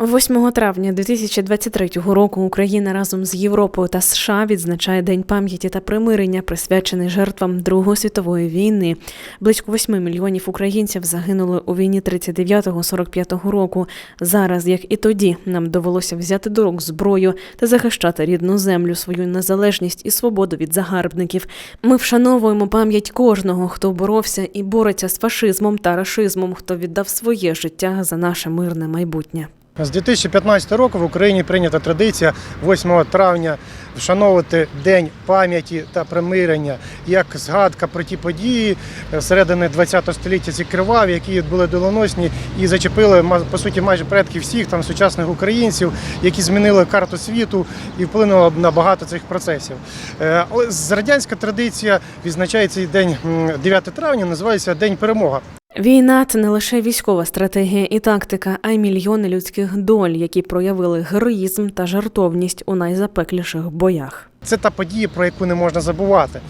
8 травня 2023 року Україна разом з Європою та США відзначає День пам'яті та примирення, присвячений жертвам Другої світової війни. Близько 8 мільйонів українців загинули у війні 39-45 року. Зараз, як і тоді, нам довелося взяти до рук зброю та захищати рідну землю, свою незалежність і свободу від загарбників. Ми вшановуємо пам'ять кожного, хто боровся і бореться з фашизмом та рашизмом, хто віддав своє життя за наше мирне майбутнє. З 2015 року в Україні прийнята традиція 8 травня вшановувати День пам'яті та примирення як згадка про ті події е, середини ХХ століття, ці криваві, які були доленосні і зачепили по суті майже предків всіх там сучасних українців, які змінили карту світу і вплинули на багато цих процесів. Е, радянська традиція відзначає цей день 9 травня, називається День перемога. Війна це не лише військова стратегія і тактика, а й мільйони людських доль, які проявили героїзм та жартовність у найзапекліших боях. Це та подія, про яку не можна забувати.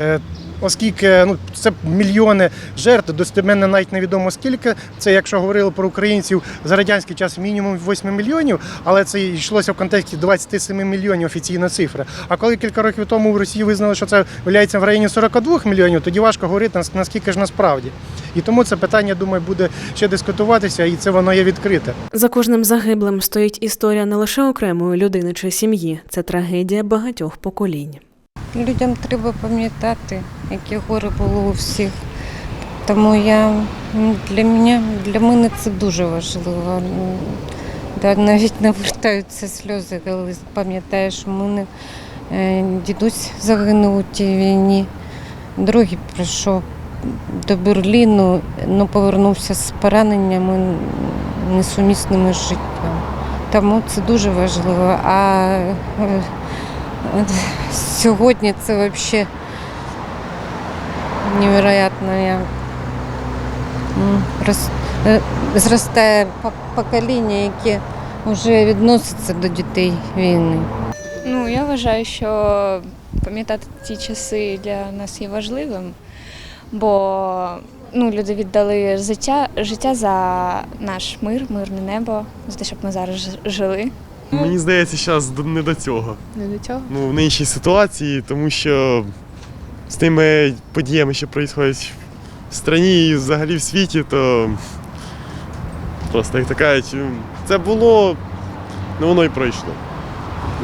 Е, Оскільки ну це мільйони жертв, достеменно навіть невідомо скільки. Це якщо говорили про українців за радянський час мінімум 8 мільйонів, але це йшлося в контексті 27 мільйонів офіційна цифра. А коли кілька років тому в Росії визнали, що це виявляється в районі 42 мільйонів, тоді важко говорити нас- наскільки ж насправді. І тому це питання, думаю, буде ще дискутуватися, і це воно є відкрите. За кожним загиблим стоїть історія не лише окремої людини чи сім'ї, це трагедія багатьох поколінь. Людям треба пам'ятати, яке горе було у всіх. Тому я для мене, для мене це дуже важливо. Да, навіть навертаються сльози, коли пам'ятаєш, у мене е, дідусь загинув у тій війні, другий прийшов до Берліну, але повернувся з пораненнями несумісними з життям. Тому це дуже важливо. А е, Сьогодні це взагалі невероятно. Я, е, зростає покоління, яке вже відноситься до дітей війни. Ну, я вважаю, що пам'ятати ті часи для нас є важливим, бо ну, люди віддали життя, життя за наш мир, мирне небо, за те, щоб ми зараз жили. Мені здається, зараз не до цього. Не до цього. Ну, в нинішній ситуації, тому що з тими подіями, що відбуваються в країні і взагалі в світі, то просто як то кажуть, це було, ну воно і пройшло.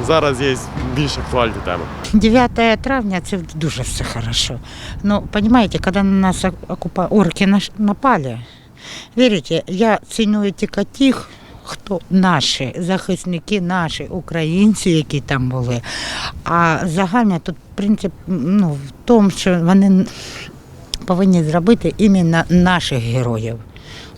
Зараз є більш актуальні теми. 9 травня це дуже все хорошо. Но понимаете, когда на нас окупа... орки напали, вірите, я ціную тільки тих, хто наші захисники, наші українці, які там були. А загальний тут принцип ну, в тому, що вони повинні зробити іменно наших героїв.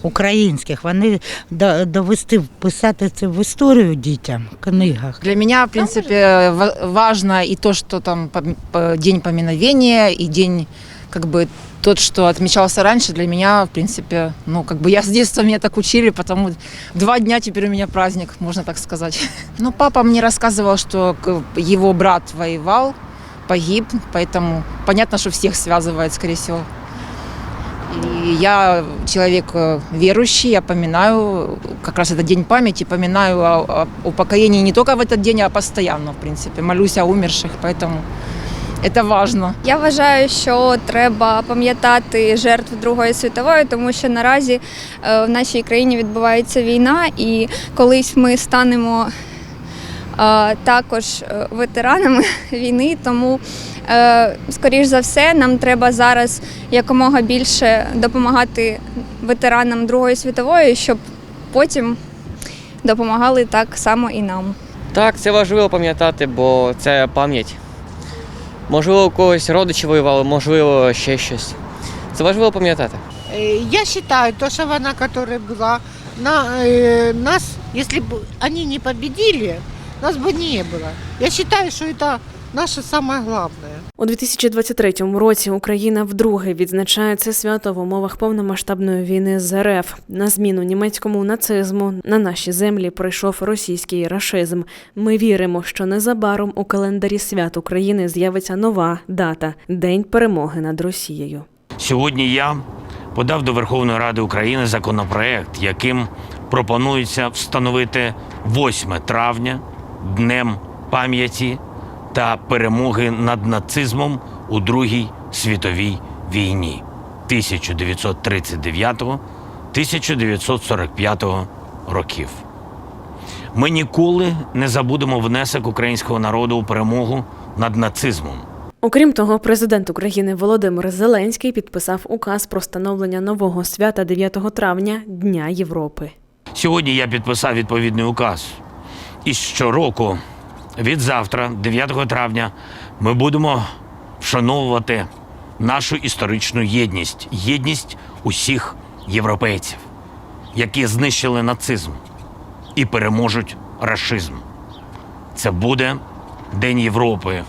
Українських, вони до- довести вписати це в історію дітям в книгах. Для меня, в принципе, ва- важно и то, что там пом- по- день поминовения, и день, как бы, тот, что отмечался раньше, для меня, в принципе, ну, как бы я с детства меня так учили, потому два дня теперь у меня праздник, можно так сказать. Ну, папа мне рассказывал, что к- его брат воевал, погиб, поэтому понятно, что всех связывает, скорее всего. И я человек э, верующий, я поминаю как раз этот день памяти, поминаю о, о упокоении не только в этот день, а постоянно, в принципе. Молюсь о умерших, поэтому это важно. Я вважаю, що треба пам'ятати жертв Другої світової, тому що наразі е, в нашій країні відбувається війна, і колись ми станемо е, також е, ветеранами війни. Тому, е, скоріш за все, нам треба зараз якомога більше допомагати ветеранам Другої світової, щоб потім допомагали так само і нам. Так, це важливо пам'ятати, бо це пам'ять. Можливо, у когось родичі воювали, можливо, ще щось. Це важливо пам'ятати. Э, Я считаю, то, что война, которая была, на, э, нас, если бы они не победили, нас бы не было. Я считаю, что это наше самое главное. У 2023 році Україна вдруге відзначає це свято в умовах повномасштабної війни з РФ. На зміну німецькому нацизму на наші землі прийшов російський рашизм. Ми віримо, що незабаром у календарі свят України з'явиться нова дата День перемоги над Росією. Сьогодні я подав до Верховної Ради України законопроект, яким пропонується встановити 8 травня днем пам'яті та перемоги над нацизмом у Другій світовій війні 1939-1945 років. Ми ніколи не забудемо внесок українського народу у перемогу над нацизмом. Окрім того, президент України Володимир Зеленський підписав указ про встановлення нового свята 9 травня Дня Європи. Сьогодні я підписав відповідний указ. І щороку, від завтра, 9 травня, ми будемо вшановувати нашу історичну єдність, єдність усіх європейців, які знищили нацизм і переможуть рашизм. Це буде День Європи,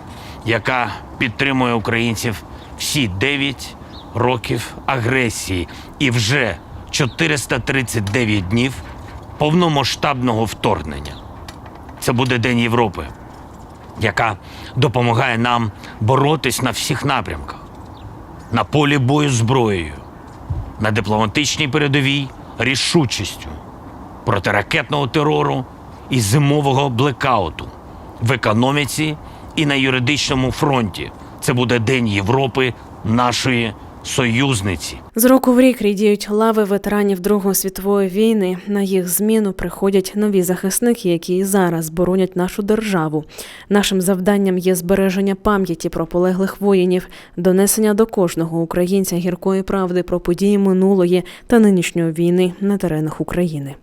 яка підтримує українців всі 9 років агресії і вже 439 днів повномасштабного вторгнення. Це буде День Європи, яка допомагає нам боротись на всіх напрямках, на полі бою зброєю, на дипломатичній передовій рішучістю, протиракетного терору і зимового блекауту, в економіці і на юридичному фронті. Це буде День Європи, нашої союзниці. З року в рік рідіють лави ветеранів Другої світової війни. На їх зміну приходять нові захисники, які і зараз боронять нашу державу. Нашим завданням є збереження пам'яті про полеглих воїнів, донесення до кожного українця гіркої правди про події минулої та нинішньої війни на теренах України.